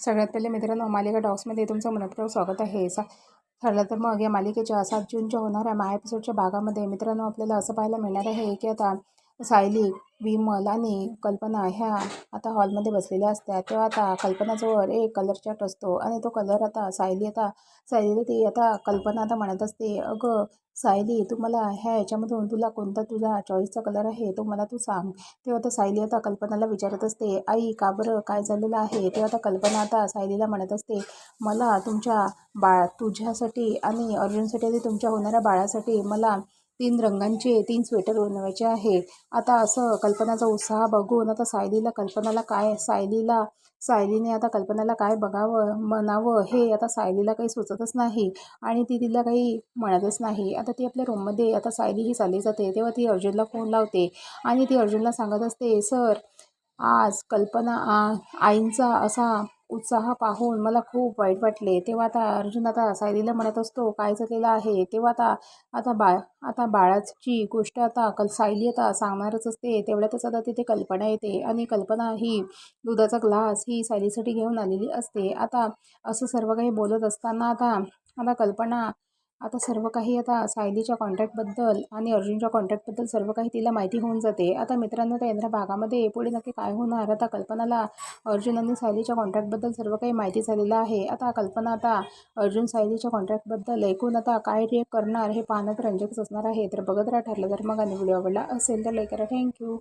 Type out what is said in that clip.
सगळ्यात पहिले मित्रांनो मालिका डॉक्समध्ये तुमचं मनपूर्वक स्वागत आहे. सा ठरलं तर मग या मालिकेच्या सात जूनच्या होणाऱ्या महा एपिसोडच्या भागामध्ये मित्रांनो आपल्याला असं पाहायला मिळणार आहे की आता सायली विमल आणि कल्पना ह्या आता हॉलमध्ये बसलेल्या असतात. तेव्हा आता कल्पनाजवळ एक कलर चार्ट असतो आणि तो कलर आता सायली आता सायलीला ती आता कल्पना आता म्हणत असते अगं सायली तू मला ह्या याच्यामधून तुला कोणता तुझा चॉईसचा कलर आहे तो मला तू सांग. तेव्हा आता सायली आता कल्पनाला विचारत असते आई का बरं? काय झालेलं आहे? तेव्हा आता कल्पना आता सायलीला म्हणत असते मला तुमच्या बाळ तुझ्यासाठी आणि अर्जुनसाठी आणि तुमच्या होणाऱ्या बाळासाठी मला तीन रंगांचे तीन स्वेटर बनवायचे आहे. आता असं कल्पनाचा उत्साह बघून आता सायलीला कल्पनाला काय सायलीला सायलीने आता कल्पनाला काय बघावं म्हणावं हे आता सायलीला काही सुचतच नाही आणि ती तिला काही म्हणतच नाही. आता ती आपल्या रूममध्ये आता सायली ही चालली जाते तेव्हा ती अर्जुनला फोन लावते आणि ती अर्जुनला सांगत असते सर आज कल्पना आ आईंचा असा उत्साह पाहून मला खूप वाईट वाटले. तेव्हा आता अर्जुन आता सायलीला म्हणत असतो काय झालेलं आहे? तेव्हा आता आता बाळ आता बाळाची गोष्ट आता कल सायली आता सांगणारच असते. तेवढ्यातच आता तिथे कल्पना येते आणि कल्पना ही दुधाचा ग्लास ही सायलीसाठी घेऊन आलेली असते. आता असं सर्व काही बोलत असताना आता आता कल्पना आता सर्व काही आता सायलीच्या कॉन्टॅक्टबद्दल आणि अर्जुनच्या कॉन्टॅक्टबद्दल सर्व काही तिला माहिती होऊन जाते. आता मित्रांनो त्या येणाऱ्या भागामध्ये पुढे नक्की काय होणार? आता कल्पनाला अर्जुन आणि सायलीच्या कॉन्टॅक्टबद्दल सर्व काही माहिती झालेलं आहे. आता कल्पना आता अर्जुन सायलीच्या कॉन्ट्रॅक्टबद्दल ऐकून आता काय रिएक्ट करणार हे पाहणं तर रंजकच असणार आहे. तर बघत राहा ठरलं तर मग आणि व्हिडिओ आवडला असेल तर लाईक करा. थँक्यू